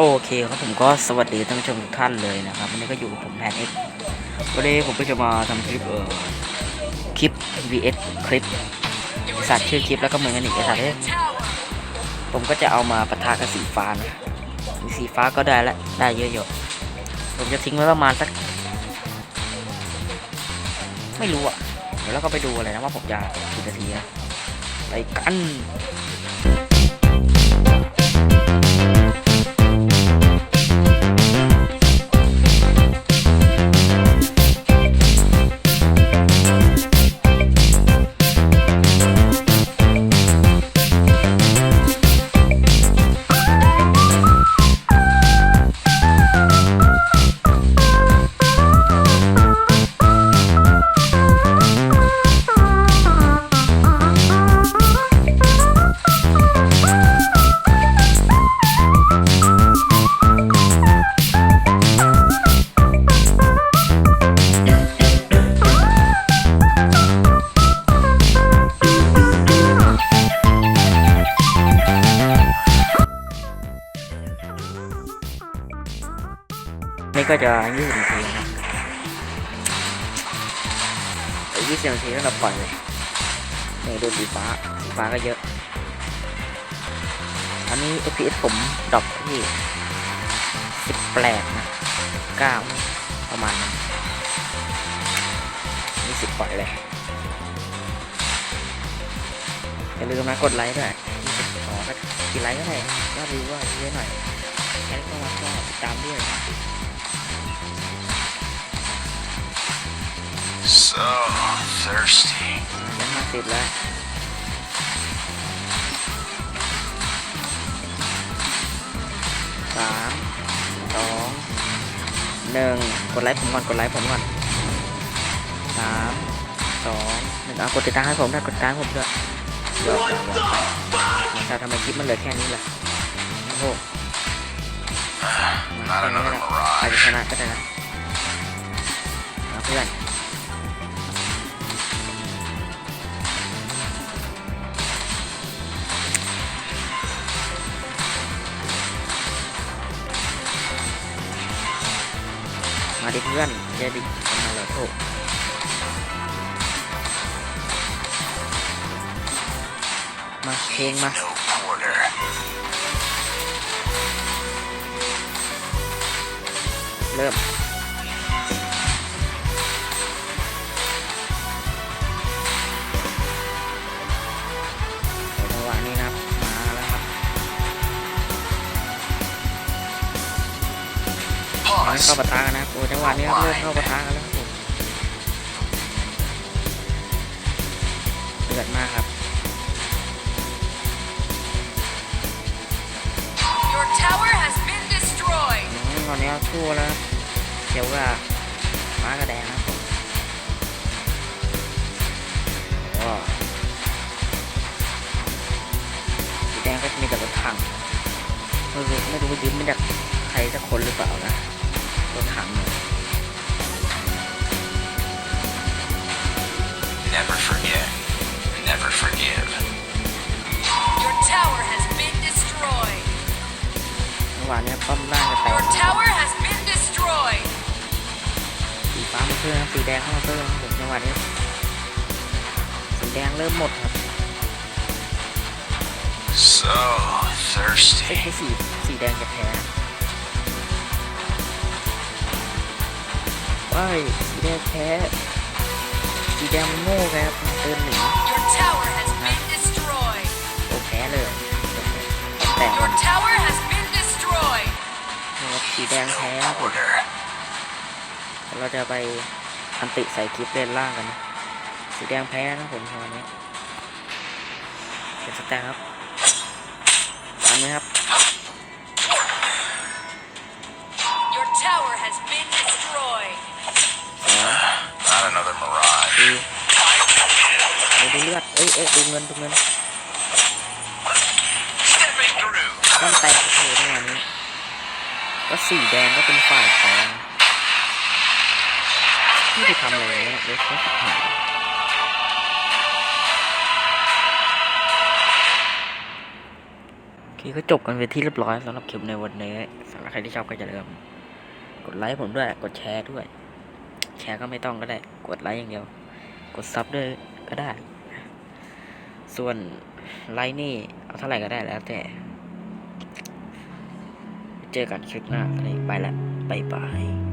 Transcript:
โอเคครับผมก็สวัสดีท่านผู้ชมทุกท่านเลยนะครับวันนี้ก็อยู่กับผมแพนเอ็กวันนี้ผมก็จะมาทำคลิปเอ่อคลิป vs คลิปอ้สัตว์ชื่อคลิปแล้วก็เหมือนกันอีกไอสัตว์เอ้ยผมก็จะเอามาปะทะกับสีฟ้านะมีสีฟ้าก็ได้ละได้เยอะอยู่ผมจะทิ้งไว้ประมาณสัก ไม่รู้อะเดี๋ยวเราก็ไปดูอะไรนะว่าผมจะกี่นาทีนะไปกัน ก็จะยี่สิบนาทีนะไอ้ยี่สิบนาทีแล้วเราปล่อยเลยนี่ดูสีฟ้าสีฟ้าก็เยอะ อันนี้ FPS ผมดรอปที่สิบแปดนะเก้าประมาณนั้นนี่สิบปล่อยเลยอย่าลืมนะกดไลค์ด้วยยี่สิบสองก็กี่ไลค์ก็ได้ยอดวิวก็เยอะหน่อยแล้วก็มาก็ติดตามด้วย So thirsty. ยังห้าสิบแล้วสามสองหนึ่งกดไลค์ผมก่อน กดไลค์ผมก่อนสามสองหนึ่งเอากดติดตามให้ผมด้วยกดติดตามผมด้วยเดี๋ยวเดี๋ยวเดี๋ยวมันจะทำไมคลิปมันเหลือแค่นี้ล่ะโอ้โห มา Not แค่นี้ another ก็ได้อาจ mirage. จะชนะก็ได้นะเอาเพื่อนมาดิเพื่อนอย่าดิมาเลยโถมาเพลงมา เริ่มจังหวะนี้นะครับ มาแล้วครับเอาให้ Pause. เข้าปะทะกันนะครับโอ้จังหวะนี้ครับเริ่มเข้าปะทะกันแล้วครับผมเดือดมากครับ destroyed. อืมตอนนี้สู้แล้วเขียวกับฟ้ากระแดงนะผมโอ้สีแดงก็จะมีแต่รถถังไม่รู้ไม่รู้ว่ายืมมาจากใครสักคนหรือเปล่านะรถถังเนี่ย หวะนี้ป้อมล่างจะแตก Your tower has been destroyed. สีฟ้ามาเพิ่มสีแดงเข้ามาเพิ่มครับผมจังหวะนี้สีแดงเริ่มหมดครับ So ไอ้ thirsty. แค่สีสีแดงจะแพ้ว้ายสีแดงแพ้สีแดงมันโง่ครับมันเติมหนี สีแดงแพ้ครับผม Quarter. เราจะไปอันติใส่คลิปเล่นล่างกันนะ สีแดงแพ้นะผมตอนนี้เป็นสแต็กครับตามไหมครับ Your tower has been destroyed. สอง Not another mirage. สี่เอาดูเลือด เอ้ยเอ้ยดูเงินดูเงิน Stepping through. ต้องแตกโอ้โหจังหวะนี้ ก็สีแดงก็เป็นฝ่ายแพ้ไม่ได้ทำอะไรเลยนะเล็กแค่สิบห้าเคก็จบกันไปที่เรียบร้อยสำหรับคลิปในวันนี้สำหรับใครที่ชอบก็อย่าลืมกดไลค์ผมด้วย กดแชร์ด้วย แชร์ก็ไม่ต้องก็ได้ กดไลค์อย่างเดียว กดซับด้วยก็ได้ ส่วนไลค์นี่เอาเท่าไหร่ก็ได้แล้วแต่ เจอกันคลิปหน้าไปละบายบาย